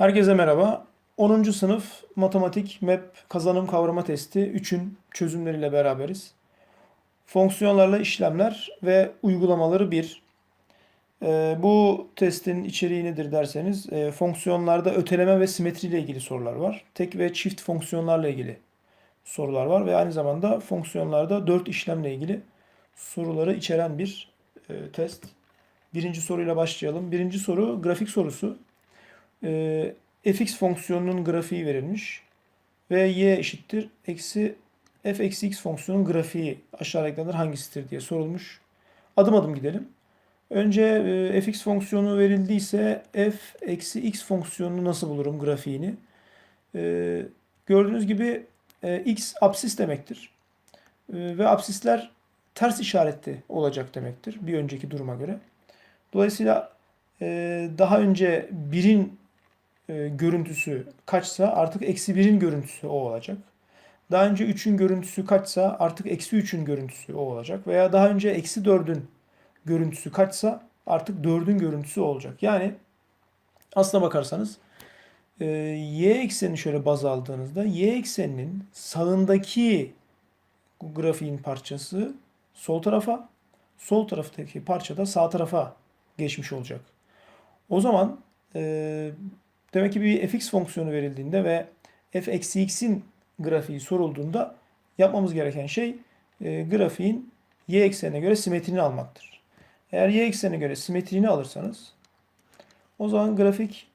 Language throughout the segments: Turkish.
Herkese merhaba. 10. sınıf matematik MEP kazanım kavrama testi 3'ün çözümleriyle beraberiz. Fonksiyonlarla işlemler ve uygulamaları 1. Ee, bu testin içeriği nedir derseniz e, fonksiyonlarda öteleme ve simetri ile ilgili sorular var. Tek ve çift fonksiyonlarla ilgili sorular var ve aynı zamanda fonksiyonlarda 4 işlemle ilgili soruları içeren bir e, test. Birinci soruyla başlayalım. Birinci soru grafik sorusu. Ee, fx fonksiyonunun grafiği verilmiş ve y eşittir eksi f eksi x fonksiyonun grafiği aşağıdakilerden hangisidir diye sorulmuş. Adım adım gidelim. Önce e, fx fonksiyonu verildiyse f eksi x fonksiyonunu nasıl bulurum grafiğini? E, gördüğünüz gibi e, x apsis demektir. E, ve apsisler ters işaretli olacak demektir bir önceki duruma göre. Dolayısıyla e, daha önce birin e, görüntüsü kaçsa artık eksi 1'in görüntüsü o olacak. Daha önce 3'ün görüntüsü kaçsa artık eksi 3'ün görüntüsü o olacak. Veya daha önce eksi 4'ün görüntüsü kaçsa artık 4'ün görüntüsü olacak. Yani aslına bakarsanız e, y eksenini şöyle baz aldığınızda y ekseninin sağındaki grafiğin parçası sol tarafa, sol taraftaki parça da sağ tarafa geçmiş olacak. O zaman e, Demek ki bir fx fonksiyonu verildiğinde ve f eksi x'in grafiği sorulduğunda yapmamız gereken şey e, grafiğin y eksenine göre simetrini almaktır. Eğer y eksenine göre simetrini alırsanız o zaman grafik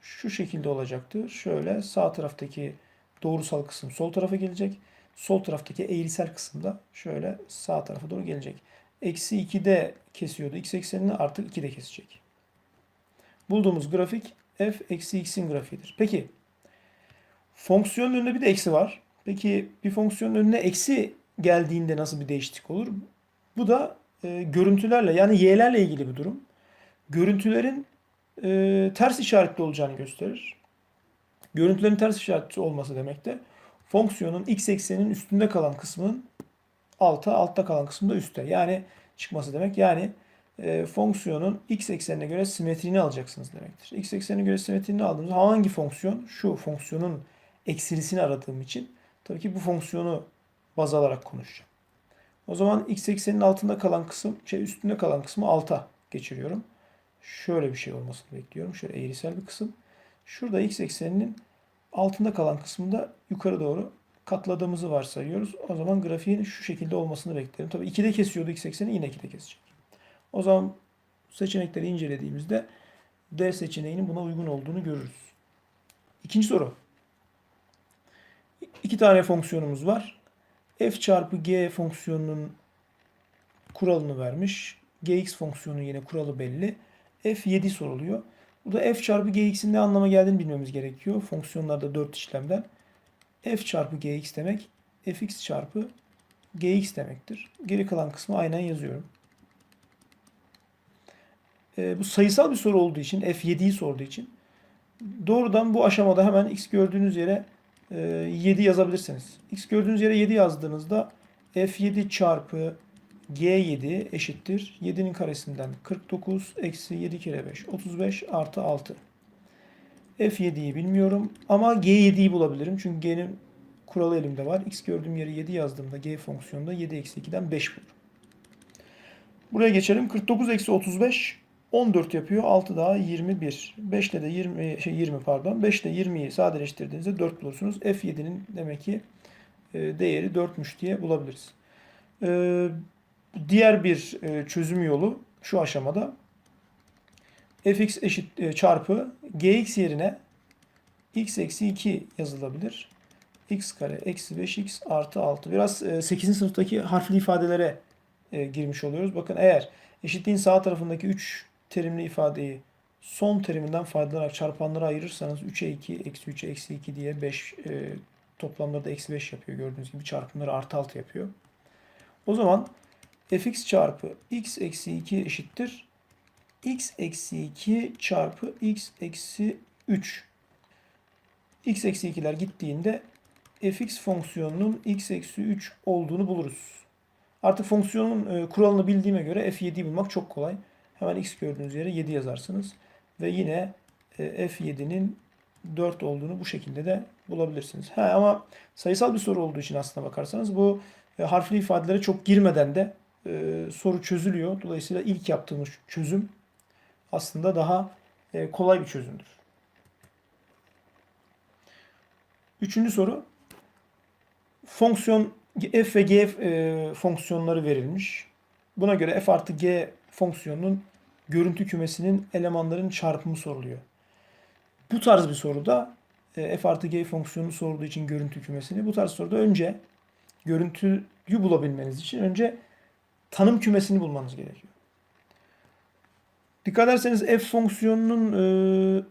şu şekilde olacaktır. Şöyle sağ taraftaki doğrusal kısım sol tarafa gelecek. Sol taraftaki eğrisel kısım da şöyle sağ tarafa doğru gelecek. Eksi 2'de kesiyordu x eksenini artık 2'de kesecek. Bulduğumuz grafik f eksi x'in grafiğidir. Peki fonksiyonun önünde bir de eksi var. Peki bir fonksiyonun önüne eksi geldiğinde nasıl bir değişiklik olur? Bu da e, görüntülerle yani y'lerle ilgili bir durum. Görüntülerin e, ters işaretli olacağını gösterir. Görüntülerin ters işaretli olması demek de fonksiyonun x ekseninin üstünde kalan kısmının alta, altta kalan kısmı da üstte. Yani çıkması demek. Yani e, fonksiyonun x eksenine göre simetrini alacaksınız demektir. x eksenine göre simetrini aldığımızda hangi fonksiyon? Şu fonksiyonun eksilisini aradığım için tabii ki bu fonksiyonu baz alarak konuşacağım. O zaman x eksenin altında kalan kısım, şey üstünde kalan kısmı alta geçiriyorum. Şöyle bir şey olmasını bekliyorum. Şöyle eğrisel bir kısım. Şurada x ekseninin altında kalan kısmında yukarı doğru katladığımızı varsayıyoruz. O zaman grafiğin şu şekilde olmasını beklerim. Tabii 2'de kesiyordu x ekseni yine 2'de kesecek. O zaman seçenekleri incelediğimizde D seçeneğinin buna uygun olduğunu görürüz. İkinci soru. İki tane fonksiyonumuz var. f çarpı g fonksiyonunun kuralını vermiş. gx fonksiyonu yine kuralı belli. f7 soruluyor. Burada f çarpı gx'in ne anlama geldiğini bilmemiz gerekiyor. Fonksiyonlarda 4 işlemden. f çarpı gx demek fx çarpı gx demektir. Geri kalan kısmı aynen yazıyorum. E, bu sayısal bir soru olduğu için F7'yi sorduğu için doğrudan bu aşamada hemen x gördüğünüz yere e, 7 yazabilirsiniz. x gördüğünüz yere 7 yazdığınızda F7 çarpı G7 eşittir. 7'nin karesinden 49 eksi 7 kere 5 35 artı 6. F7'yi bilmiyorum ama G7'yi bulabilirim. Çünkü G'nin kuralı elimde var. X gördüğüm yere 7 yazdığımda G fonksiyonunda 7 eksi 2'den 5 bulurum. Buraya geçelim. 49 eksi 35 14 yapıyor. 6 daha 21. 5 ile de 20 şey 20 pardon. 5 ile 20'yi sadeleştirdiğinizde 4 bulursunuz. F7'nin demek ki e, değeri 4'müş diye bulabiliriz. E, diğer bir e, çözüm yolu şu aşamada fx eşit çarpı gx yerine x eksi 2 yazılabilir. x kare eksi 5x artı 6. Biraz 8. sınıftaki harfli ifadelere girmiş oluyoruz. Bakın eğer eşitliğin sağ tarafındaki 3 terimli ifadeyi son teriminden faydalanarak çarpanlara ayırırsanız 3'e 2, eksi 3'e eksi 2 diye 5 e, toplamları da eksi 5 yapıyor. Gördüğünüz gibi çarpımları artı 6 yapıyor. O zaman fx çarpı x eksi 2 eşittir. x eksi 2 çarpı x eksi 3. x eksi 2'ler gittiğinde fx fonksiyonunun x eksi 3 olduğunu buluruz. Artık fonksiyonun e, kuralını bildiğime göre f7'yi bulmak çok kolay. Hemen x gördüğünüz yere 7 yazarsınız. Ve yine e, f7'nin 4 olduğunu bu şekilde de bulabilirsiniz. Ha, ama sayısal bir soru olduğu için aslına bakarsanız bu e, harfli ifadelere çok girmeden de e, soru çözülüyor. Dolayısıyla ilk yaptığımız çözüm aslında daha kolay bir çözümdür. Üçüncü soru. Fonksiyon f ve g fonksiyonları verilmiş. Buna göre f artı g fonksiyonunun görüntü kümesinin elemanların çarpımı soruluyor. Bu tarz bir soruda e, f artı g fonksiyonu sorduğu için görüntü kümesini bu tarz soruda önce görüntüyü bulabilmeniz için önce tanım kümesini bulmanız gerekiyor. Dikkat ederseniz f fonksiyonunun e,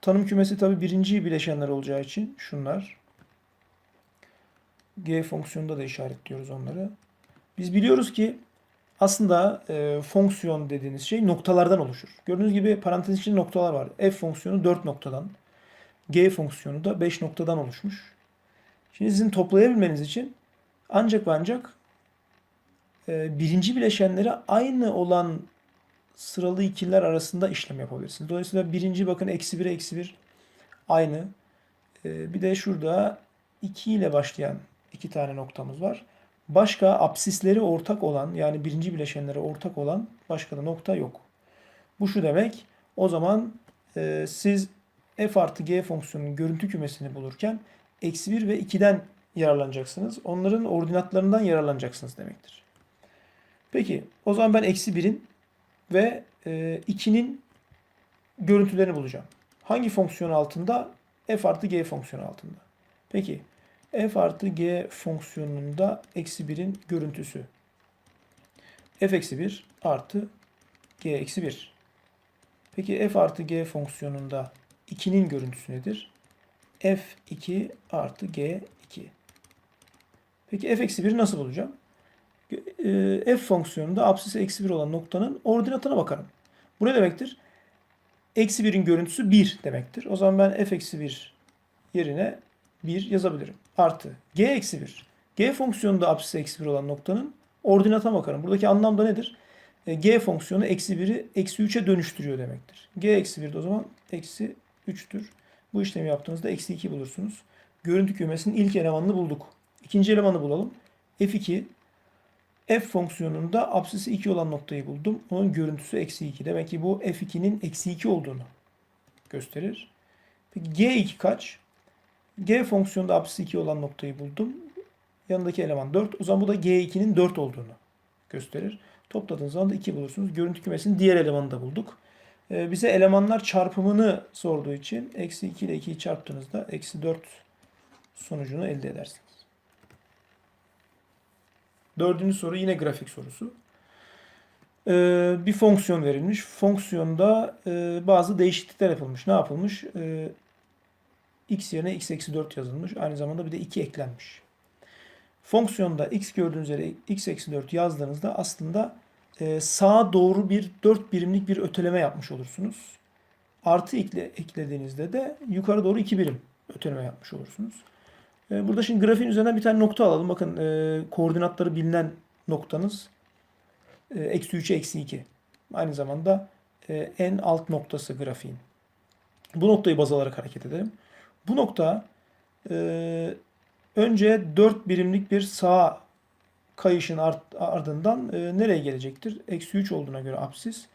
tanım kümesi tabi birinci bileşenler olacağı için şunlar. G fonksiyonunda da işaretliyoruz onları. Biz biliyoruz ki aslında e, fonksiyon dediğiniz şey noktalardan oluşur. Gördüğünüz gibi parantez içinde noktalar var. F fonksiyonu 4 noktadan, G fonksiyonu da 5 noktadan oluşmuş. Şimdi sizin toplayabilmeniz için ancak ve ancak e, birinci bileşenleri aynı olan sıralı ikililer arasında işlem yapabilirsiniz. Dolayısıyla birinci bakın eksi 1'e eksi 1 aynı. E, bir de şurada 2 ile başlayan iki tane noktamız var. Başka apsisleri ortak olan yani birinci bileşenlere ortak olan başka da nokta yok. Bu şu demek. O zaman e, siz f artı g fonksiyonunun görüntü kümesini bulurken eksi 1 ve 2'den yararlanacaksınız. Onların ordinatlarından yararlanacaksınız demektir. Peki o zaman ben eksi 1'in ve e, 2'nin görüntülerini bulacağım. Hangi fonksiyon altında? f artı g fonksiyonu altında. Peki f artı g fonksiyonunda eksi 1'in görüntüsü. f eksi 1 artı g eksi 1. Peki f artı g fonksiyonunda 2'nin görüntüsü nedir? f2 artı g2. Peki f eksi 1'i nasıl bulacağım? E, f fonksiyonunda apsisi eksi 1 olan noktanın ordinatına bakarım. Bu ne demektir? Eksi 1'in görüntüsü 1 demektir. O zaman ben f eksi 1 yerine 1 yazabilirim. Artı g eksi 1. G fonksiyonunda apsisi eksi 1 olan noktanın ordinata bakarım. Buradaki anlam da nedir? E, g fonksiyonu eksi 1'i eksi 3'e dönüştürüyor demektir. g eksi 1 de o zaman eksi 3'tür. Bu işlemi yaptığınızda eksi 2 bulursunuz. Görüntü kümesinin ilk elemanını bulduk. İkinci elemanı bulalım. f2 f fonksiyonunda apsisi 2 olan noktayı buldum. Onun görüntüsü eksi 2. Demek ki bu f2'nin eksi 2 olduğunu gösterir. Peki g2 kaç? G fonksiyonunda apsisi 2 olan noktayı buldum. Yanındaki eleman 4. O zaman bu da G2'nin 4 olduğunu gösterir. Topladığınız zaman da 2 bulursunuz. Görüntü kümesinin diğer elemanını da bulduk. Ee, bize elemanlar çarpımını sorduğu için eksi 2 ile 2'yi çarptığınızda eksi 4 sonucunu elde edersiniz. Dördüncü soru yine grafik sorusu. Ee, bir fonksiyon verilmiş. Fonksiyonda e, bazı değişiklikler yapılmış. Ne yapılmış? Ee, x yerine x eksi 4 yazılmış. Aynı zamanda bir de 2 eklenmiş. Fonksiyonda x gördüğünüz yere x eksi 4 yazdığınızda aslında e, sağa doğru bir 4 birimlik bir öteleme yapmış olursunuz. Artı ekle, eklediğinizde de yukarı doğru 2 birim öteleme yapmış olursunuz. E, burada şimdi grafiğin üzerinden bir tane nokta alalım. Bakın e, koordinatları bilinen noktanız eksi 3'e eksi 2. Aynı zamanda en alt noktası grafiğin. Bu noktayı baz alarak hareket edelim. Bu nokta e, önce 4 birimlik bir sağ kayışın art, ardından e, nereye gelecektir? Eksi 3 olduğuna göre apsis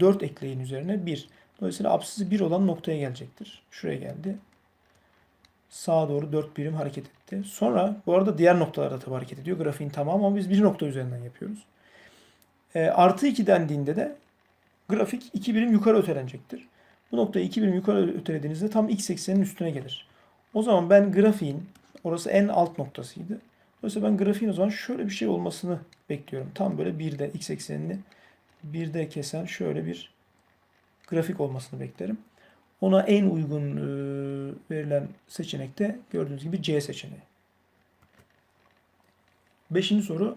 4 ekleyin üzerine 1. Dolayısıyla apsisi 1 olan noktaya gelecektir. Şuraya geldi. Sağa doğru 4 birim hareket etti. Sonra bu arada diğer noktalarda tabi hareket ediyor. Grafiğin tamamı ama biz bir nokta üzerinden yapıyoruz. E, artı 2 dendiğinde de grafik 2 birim yukarı ötelenecektir. Bu noktayı 2 birim yukarı ötelediğinizde tam x eksenin üstüne gelir. O zaman ben grafiğin, orası en alt noktasıydı. Dolayısıyla ben grafiğin o zaman şöyle bir şey olmasını bekliyorum. Tam böyle 1'de x eksenini 1'de kesen şöyle bir grafik olmasını beklerim. Ona en uygun e, verilen seçenek de gördüğünüz gibi C seçeneği. Beşinci soru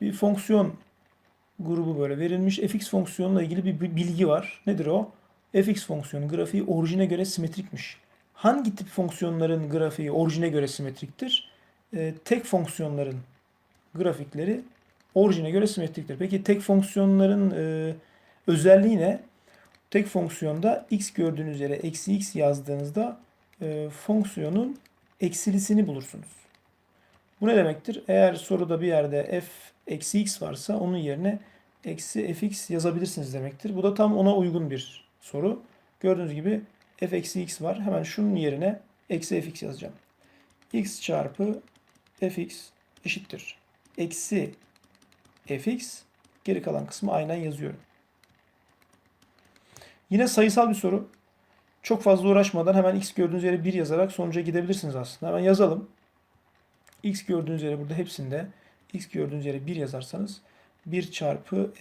bir fonksiyon grubu böyle verilmiş. fx fonksiyonla ilgili bir bilgi var. Nedir o? Fx fonksiyonu grafiği orijine göre simetrikmiş. Hangi tip fonksiyonların grafiği orijine göre simetriktir? E, tek fonksiyonların grafikleri orijine göre simetriktir. Peki tek fonksiyonların e, özelliği ne? Tek fonksiyonda x gördüğünüz yere eksi x yazdığınızda e, fonksiyonun eksilisini bulursunuz. Bu ne demektir? Eğer soruda bir yerde f eksi x varsa onun yerine eksi fx yazabilirsiniz demektir. Bu da tam ona uygun bir soru. Gördüğünüz gibi f eksi x var. Hemen şunun yerine eksi fx yazacağım. x çarpı fx eşittir. Eksi fx geri kalan kısmı aynen yazıyorum. Yine sayısal bir soru. Çok fazla uğraşmadan hemen x gördüğünüz yere 1 yazarak sonuca gidebilirsiniz aslında. Hemen yazalım. x gördüğünüz yere burada hepsinde x gördüğünüz yere 1 yazarsanız 1 çarpı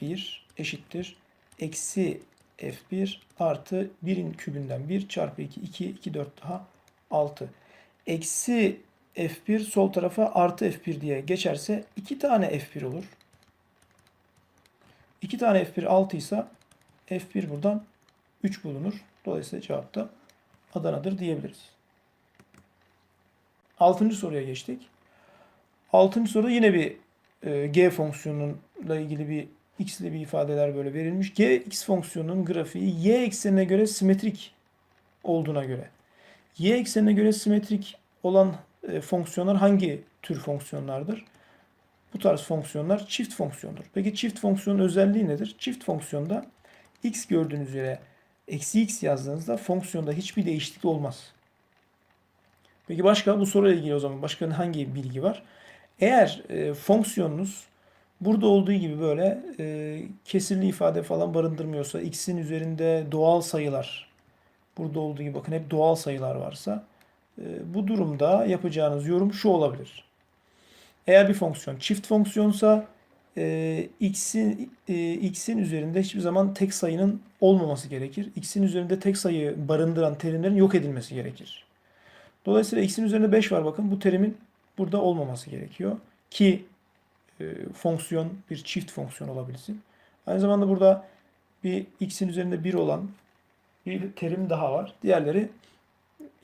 f1 eşittir. Eksi f1 artı 1'in kübünden 1 çarpı 2, 2, 2, 4 daha 6. Eksi f1 sol tarafa artı f1 diye geçerse 2 tane f1 olur. 2 tane f1 6 ise f1 buradan 3 bulunur. Dolayısıyla cevap da Adana'dır diyebiliriz. Altıncı soruya geçtik. Altıncı soruda yine bir e, g fonksiyonuyla ilgili bir x'li bir ifadeler böyle verilmiş. g x fonksiyonunun grafiği y eksenine göre simetrik olduğuna göre. y eksenine göre simetrik olan e, fonksiyonlar hangi tür fonksiyonlardır? Bu tarz fonksiyonlar çift fonksiyondur. Peki çift fonksiyonun özelliği nedir? Çift fonksiyonda x gördüğünüz yere eksi x yazdığınızda fonksiyonda hiçbir değişiklik olmaz. Peki başka bu soruyla ilgili o zaman başka hangi bilgi var? Eğer e, fonksiyonunuz burada olduğu gibi böyle e, kesirli ifade falan barındırmıyorsa x'in üzerinde doğal sayılar burada olduğu gibi bakın hep doğal sayılar varsa e, bu durumda yapacağınız yorum şu olabilir. Eğer bir fonksiyon çift fonksiyonsa e, x'in e, x'in üzerinde hiçbir zaman tek sayının olmaması gerekir. x'in üzerinde tek sayı barındıran terimlerin yok edilmesi gerekir. Dolayısıyla x'in üzerinde 5 var bakın. Bu terimin burada olmaması gerekiyor. Ki e, fonksiyon bir çift fonksiyon olabilsin. Aynı zamanda burada bir x'in üzerinde 1 olan bir terim daha var. Diğerleri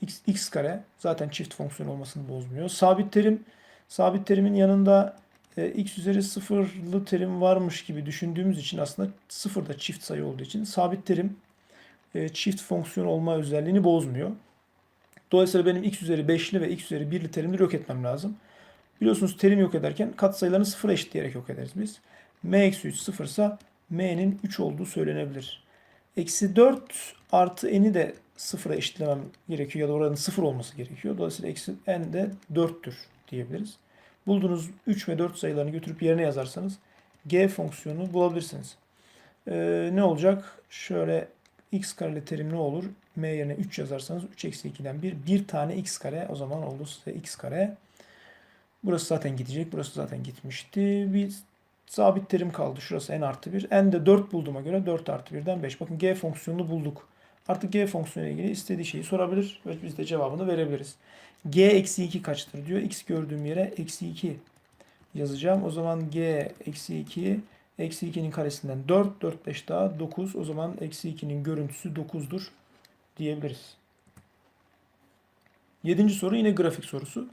x, x kare zaten çift fonksiyon olmasını bozmuyor. Sabit terim sabit terimin yanında e, x üzeri sıfırlı terim varmış gibi düşündüğümüz için aslında sıfır da çift sayı olduğu için sabit terim e, çift fonksiyon olma özelliğini bozmuyor. Dolayısıyla benim x üzeri 5'li ve x üzeri 1'li terimleri yok etmem lazım. Biliyorsunuz terim yok ederken katsayılarını sıfıra eşitleyerek yok ederiz biz. m eksi 3 sıfırsa m'nin 3 olduğu söylenebilir. Eksi 4 artı n'i de sıfıra eşitlemem gerekiyor ya da oranın sıfır olması gerekiyor. Dolayısıyla eksi n de 4'tür diyebiliriz. Bulduğunuz 3 ve 4 sayılarını götürüp yerine yazarsanız g fonksiyonunu bulabilirsiniz. Ee, ne olacak? Şöyle x kareli terim ne olur? m yerine 3 yazarsanız 3 eksi 2'den 1. Bir tane x kare o zaman oldu size x kare. Burası zaten gidecek. Burası zaten gitmişti. Bir sabit terim kaldı. Şurası n artı 1. n de 4 bulduğuma göre 4 artı 1'den 5. Bakın g fonksiyonunu bulduk. Artık g fonksiyonu ile ilgili istediği şeyi sorabilir ve biz de cevabını verebiliriz. g eksi 2 kaçtır diyor. x gördüğüm yere eksi 2 yazacağım. O zaman g eksi 2 eksi 2'nin karesinden 4. 4 5 daha 9. O zaman eksi 2'nin görüntüsü 9'dur diyebiliriz. Yedinci soru yine grafik sorusu.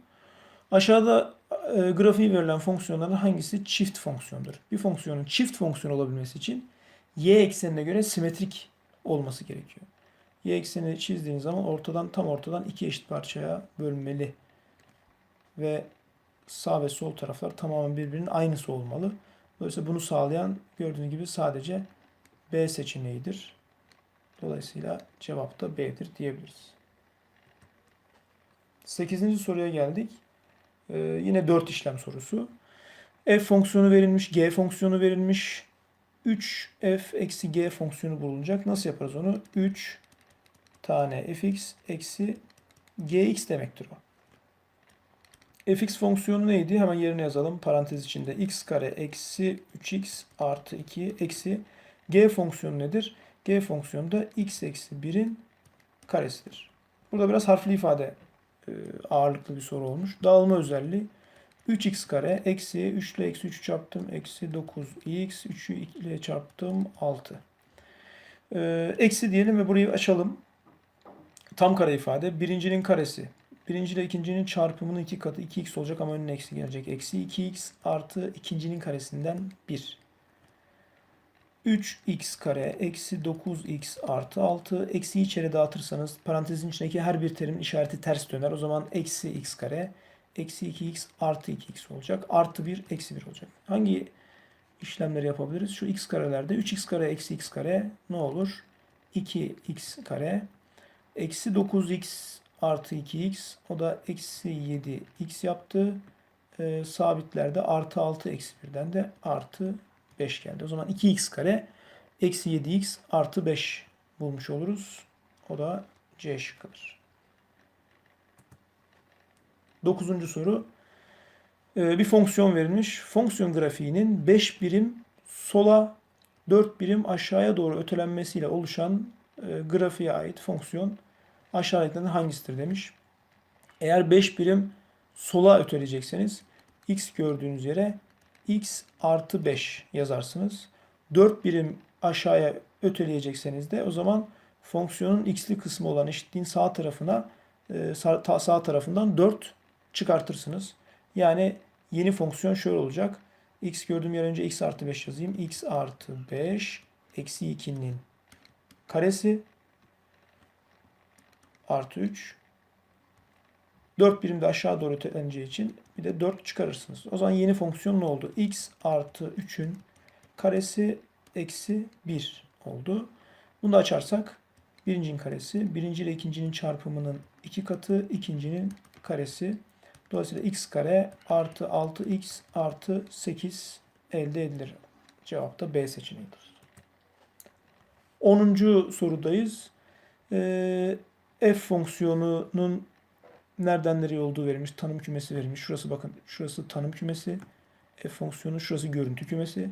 Aşağıda e, verilen fonksiyonların hangisi çift fonksiyondur? Bir fonksiyonun çift fonksiyon olabilmesi için y eksenine göre simetrik olması gerekiyor. Y eksenini çizdiğiniz zaman ortadan tam ortadan iki eşit parçaya bölünmeli. Ve sağ ve sol taraflar tamamen birbirinin aynısı olmalı. Dolayısıyla bunu sağlayan gördüğünüz gibi sadece B seçeneğidir. Dolayısıyla cevap da B'dir diyebiliriz. Sekizinci soruya geldik. Ee, yine 4 işlem sorusu. F fonksiyonu verilmiş, G fonksiyonu verilmiş. 3f eksi g fonksiyonu bulunacak. Nasıl yaparız onu? 3 tane fx eksi gx demektir o. fx fonksiyonu neydi? Hemen yerine yazalım. Parantez içinde x kare eksi 3x artı 2 eksi g fonksiyonu nedir? g fonksiyonu da x eksi 1'in karesidir. Burada biraz harfli ifade ağırlıklı bir soru olmuş. Dağılma özelliği 3x kare eksi 3 ile eksi 3 çarptım. Eksi 9x 3'ü ile çarptım 6. Ee, eksi diyelim ve burayı açalım. Tam kare ifade. Birincinin karesi. Birinci ile ikincinin çarpımının iki katı 2x olacak ama önüne eksi gelecek. Eksi 2x artı ikincinin karesinden 1. 3x kare eksi 9x artı 6. Eksiyi içeri dağıtırsanız parantezin içindeki her bir terimin işareti ters döner. O zaman eksi x kare eksi 2x artı 2x olacak. Artı 1 eksi 1 olacak. Hangi işlemleri yapabiliriz? Şu x karelerde 3x kare eksi x kare ne olur? 2x kare eksi 9x artı 2x o da eksi 7x yaptı. Ee, sabitlerde artı 6 eksi 1'den de artı 5 geldi. O zaman 2x kare eksi 7x artı 5 bulmuş oluruz. O da C şıkkıdır. Dokuzuncu soru. Ee, bir fonksiyon verilmiş. Fonksiyon grafiğinin 5 birim sola 4 birim aşağıya doğru ötelenmesiyle oluşan e, grafiğe ait fonksiyon aşağıdakilerden hangisidir demiş. Eğer 5 birim sola öteleyecekseniz x gördüğünüz yere x artı 5 yazarsınız. 4 birim aşağıya öteleyecekseniz de o zaman fonksiyonun x'li kısmı olan eşitliğin sağ tarafına e, sağ, ta- sağ tarafından 4 çıkartırsınız. Yani yeni fonksiyon şöyle olacak. x gördüğüm yer önce x artı 5 yazayım. x artı 5 eksi 2'nin karesi artı 3 4 birim de aşağı doğru öteleneceği için bir de 4 çıkarırsınız. O zaman yeni fonksiyon ne oldu? x artı 3'ün karesi eksi 1 oldu. Bunu da açarsak birincinin karesi, birinci ile ikincinin çarpımının iki katı, ikincinin karesi. Dolayısıyla x kare artı 6x artı 8 elde edilir. Cevap da B seçeneğidir. 10. sorudayız. Ee, f fonksiyonunun nereden nereye olduğu verilmiş. Tanım kümesi verilmiş. Şurası bakın. Şurası tanım kümesi. F fonksiyonu. Şurası görüntü kümesi.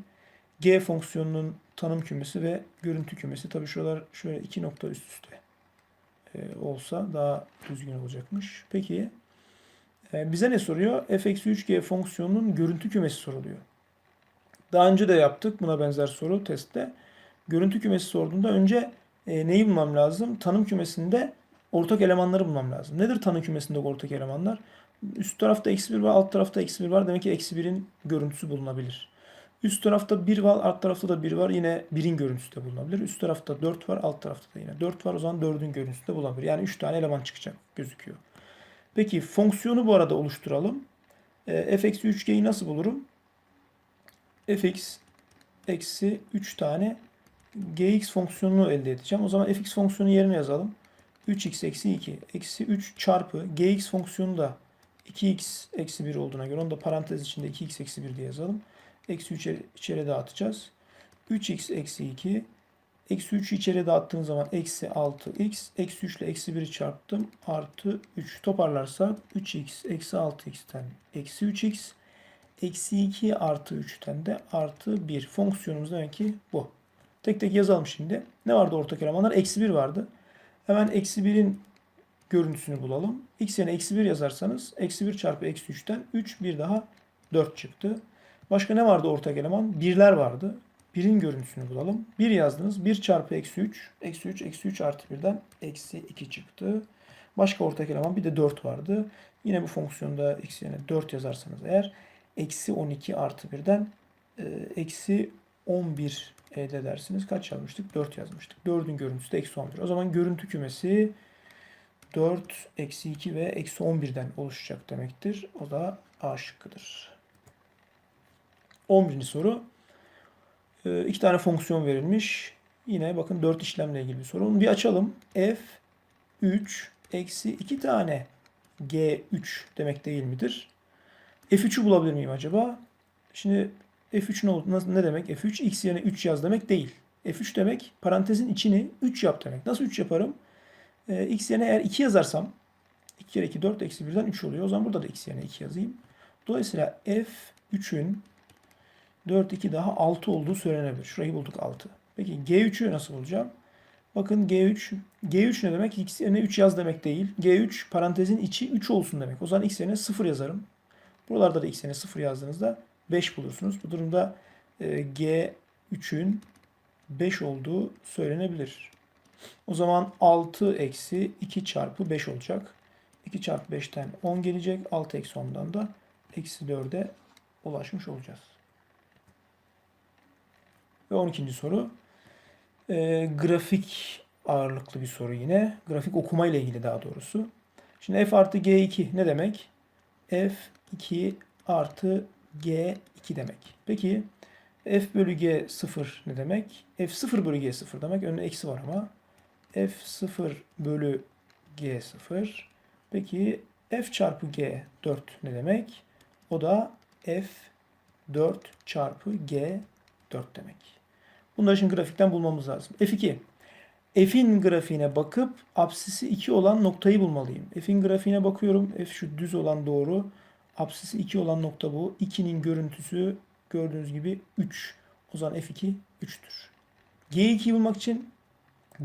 G fonksiyonunun tanım kümesi ve görüntü kümesi. Tabi şuralar şöyle iki nokta üst üste e, olsa daha düzgün olacakmış. Peki e, bize ne soruyor? f-3g fonksiyonunun görüntü kümesi soruluyor. Daha önce de yaptık buna benzer soru testte. Görüntü kümesi sorduğunda önce e, neyi bulmam lazım? Tanım kümesinde ortak elemanları bulmam lazım. Nedir tanım kümesinde ortak elemanlar? Üst tarafta eksi 1 var, alt tarafta eksi 1 var. Demek ki eksi 1'in görüntüsü bulunabilir. Üst tarafta 1 var, alt tarafta da 1 var. Yine 1'in görüntüsü de bulunabilir. Üst tarafta 4 var, alt tarafta da yine 4 var. O zaman 4'ün görüntüsü de bulunabilir. Yani 3 tane eleman çıkacak gözüküyor. Peki fonksiyonu bu arada oluşturalım. E, f eksi 3g'yi nasıl bulurum? fx eksi 3 tane gx fonksiyonunu elde edeceğim. O zaman fx fonksiyonu yerine yazalım. 3x eksi 2 eksi 3 çarpı gx fonksiyonu da 2x eksi 1 olduğuna göre onu da parantez içinde 2x eksi 1 diye yazalım. Eksi 3'e içeri dağıtacağız. 3x eksi 2 eksi 3'ü içeri dağıttığım zaman eksi 6x eksi 3 ile eksi 1'i çarptım artı 3 toparlarsak 3x eksi 6x'ten eksi 3x eksi 2 artı 3'ten de artı 1 fonksiyonumuz demek ki bu. Tek tek yazalım şimdi. Ne vardı ortak elemanlar? Eksi 1 vardı. Hemen eksi 1'in görüntüsünü bulalım. X yerine eksi 1 yazarsanız eksi 1 çarpı eksi 3'ten 3 bir daha 4 çıktı. Başka ne vardı ortak eleman? Birler vardı. 1'in görüntüsünü bulalım. 1 yazdınız. 1 çarpı eksi 3. Eksi 3 eksi 3 artı 1'den eksi 2 çıktı. Başka ortak eleman bir de 4 vardı. Yine bu fonksiyonda x yerine 4 yazarsanız eğer eksi 12 artı 1'den e, eksi 11 elde edersiniz. Kaç yazmıştık? 4 yazmıştık. 4'ün görüntüsü de eksi 11. O zaman görüntü kümesi 4, eksi 2 ve eksi 11'den oluşacak demektir. O da A şıkkıdır. 11. soru. Ee, iki tane fonksiyon verilmiş. Yine bakın 4 işlemle ilgili bir soru. Onu bir açalım. F 3 eksi 2 tane G3 demek değil midir? F3'ü bulabilir miyim acaba? Şimdi F3 ne, oldu? Ne demek? F3 x yerine 3 yaz demek değil. F3 demek parantezin içini 3 yap demek. Nasıl 3 yaparım? Ee, x yerine eğer 2 yazarsam 2 kere 2 4 eksi 1'den 3 oluyor. O zaman burada da x yerine 2 yazayım. Dolayısıyla F3'ün 4 2 daha 6 olduğu söylenebilir. Şurayı bulduk 6. Peki G3'ü nasıl bulacağım? Bakın G3 G3 ne demek? X yerine 3 yaz demek değil. G3 parantezin içi 3 olsun demek. O zaman x yerine 0 yazarım. Buralarda da x yerine 0 yazdığınızda 5 bulursunuz. Bu durumda e, G3'ün 5 olduğu söylenebilir. O zaman 6 eksi 2 çarpı 5 olacak. 2 çarpı 5'ten 10 gelecek. 6 eksi 10'dan da eksi 4'e ulaşmış olacağız. Ve 12. soru e, grafik ağırlıklı bir soru yine. Grafik okuma ile ilgili daha doğrusu. Şimdi f artı g2 ne demek? f2 artı g2 demek. Peki f bölü g 0 ne demek? f0 bölü g 0 demek. Önüne eksi var ama. f0 bölü g 0. Peki f çarpı g 4 ne demek? O da f 4 çarpı g 4 demek. Bunları şimdi grafikten bulmamız lazım. F2. F'in grafiğine bakıp apsisi 2 olan noktayı bulmalıyım. F'in grafiğine bakıyorum. F şu düz olan doğru. Apsisi 2 olan nokta bu. 2'nin görüntüsü gördüğünüz gibi 3. O zaman F2 3'tür. G2'yi bulmak için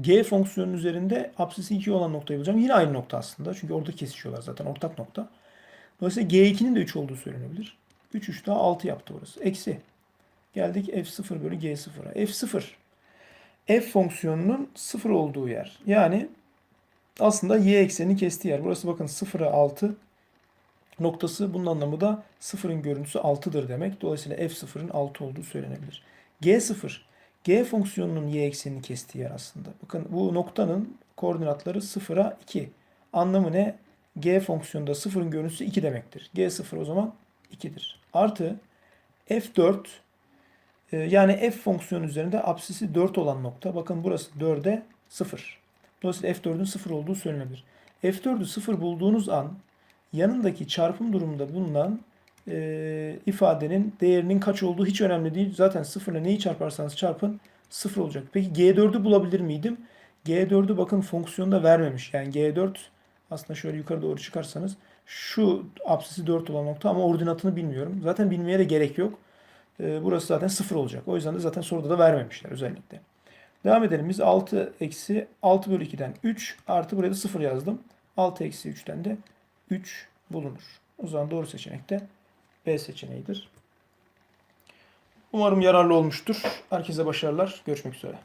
G fonksiyonunun üzerinde apsisi 2 olan noktayı bulacağım. Yine aynı nokta aslında. Çünkü orada kesişiyorlar zaten. Ortak nokta. Dolayısıyla G2'nin de 3 olduğu söylenebilir. 3 3 daha 6 yaptı orası. Eksi. Geldik F0 bölü G0'a. F0 f fonksiyonunun 0 olduğu yer. Yani aslında y eksenini kestiği yer. Burası bakın 0'a 6 noktası bunun anlamı da 0'ın görüntüsü 6'dır demek. Dolayısıyla f0'ın 6 olduğu söylenebilir. G0 g fonksiyonunun y eksenini kestiği yer aslında. Bakın bu noktanın koordinatları 0'a 2. Anlamı ne? g fonksiyonunda 0'ın görüntüsü 2 demektir. G0 o zaman 2'dir. Artı f4 ee, yani f fonksiyonu üzerinde apsisi 4 olan nokta. Bakın burası 4'e 0. Dolayısıyla f4'ün 0 olduğu söylenebilir. f4'ü 0 bulduğunuz an yanındaki çarpım durumunda bulunan e, ifadenin değerinin kaç olduğu hiç önemli değil. Zaten 0 ile neyi çarparsanız çarpın 0 olacak. Peki G4'ü bulabilir miydim? G4'ü bakın fonksiyonda vermemiş. Yani G4 aslında şöyle yukarı doğru çıkarsanız şu apsisi 4 olan nokta ama ordinatını bilmiyorum. Zaten bilmeye de gerek yok. E, burası zaten 0 olacak. O yüzden de zaten soruda da vermemişler özellikle. Devam edelim. Biz 6 eksi 6 bölü 2'den 3 artı buraya da 0 yazdım. 6 eksi 3'ten de 3 bulunur. O zaman doğru seçenek de B seçeneğidir. Umarım yararlı olmuştur. Herkese başarılar. Görüşmek üzere.